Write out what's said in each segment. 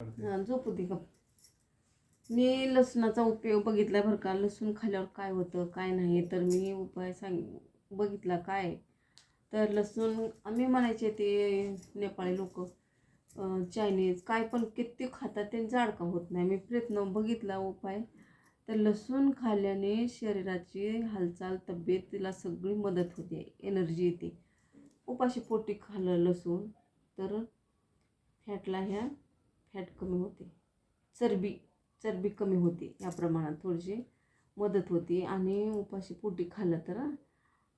हां झोपू दे का मी लसणाचा उपयोग बघितला बरं का. लसूण खाल्ल्यावर काय होतं काय नाही तर मी उपाय सांग बघितला काय? तर लसूण आम्ही म्हणायचे ते नेपाळी लोक चायनीज काय पण किती खातात ते जाड का होत नाही. मी प्रयत्न बघितला उपाय. तर लसूण खाल्ल्याने शरीराची हालचाल तब्येत तिला सगळी मदत होते एनर्जी येते. उपाशी पोटी खाल्लं लसूण. तर फॅटला ह्या फॅट कमी होते. चरबी चरबी कमी होते. या प्रमाणात थोडीशी मदत होती. आणि उपाशी पोटी खाल्लं तर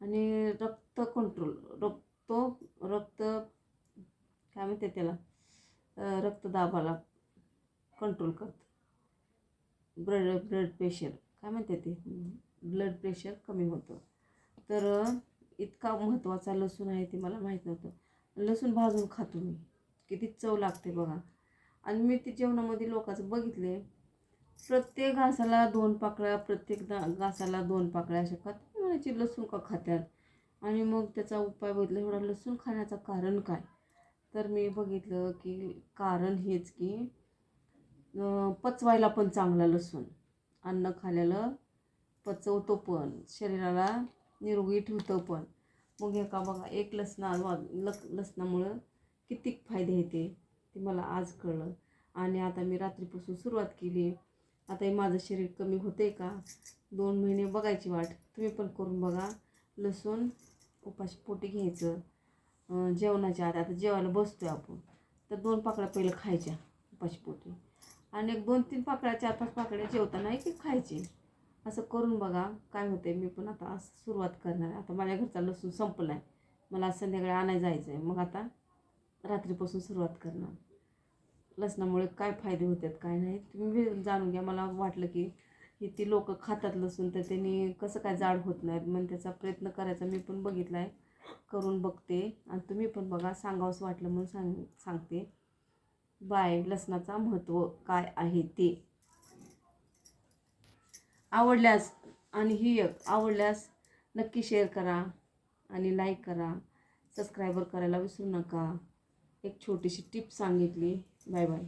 आणि रक्त कंट्रोल रक्त रक्त काय म्हणते त्याला? रक्तदाबाला कंट्रोल करतं. ब्लड ब्लड प्रेशर काय म्हणते ते? ब्लड प्रेशर कमी होतं. तर इतका महत्त्वाचा लसूण आहे ते मला माहीत नव्हतं. लसूण भाजून खातो मी. किती चव लागते बघा. आणि मी ते जेवणामध्ये लोकांचं बघितले. प्रत्येक घासाला दोन पाकळ्या प्रत्येक दा घासाला दोन पाकळ्या अशा खातात म्हणायची लसूण का खात्यात? आणि मग त्याचा उपाय बघितला एवढा लसूण खाण्याचं कारण काय? तर मी बघितलं की कारण हेच की पचवायला पण चांगला लसूण. अन्न खाल्लेलं पचवतो पण शरीराला निरोगी ठेवतं पण. मग एका बघा एक लसणा लक लसणामुळं किती फायदे येते ते मला आज कळलं. आणि आता मी रात्रीपासून सुरुवात केली. आता हे माझं शरीर कमी होते का? दोन महिने बघायची वाट. तुम्ही पण करून बघा. लसूण उपाशी पोटी घ्यायचं. जेवणाच्या आधी. आता जेवायला बसतो आहे आपण. तर दोन पाकळ्या पहिलं खायच्या उपाशी पोटी. आणि एक दोन तीन पाकळ्या चार पाच पाकळ्या जेवताना एक एक खायचे. असं करून बघा काय होते मी पण आता असं सुरुवात करणार आहे. आता माझ्या घरचा लसूण संपला आहे मला संध्याकाळी आणायला जायचं आहे मग आता रात्रीपासून सुरुवात करणार लसणामुळे काय फायदे होतात काय नाही तुम्ही जाणून घ्या. मला वाटलं की ही ती लोक खातात लसूण तर त्यांनी कसं काय जाड होत नाहीत मग त्याचा प्रयत्न करायचा. मी पण बघितला आहे करून बघते. आणि तुम्ही पण बघा सांगावंच वाटलं म्हणून सांग सांगते. बाय लसणाचा महत्त्व काय आहे ते. आवडल्यास आणि ही एक आवडल्यास नक्की शेअर करा आणि लाईक करा. सबस्क्रायबर करायला विसरू नका. एक छोटीशी टिप सांगितली. Bye bye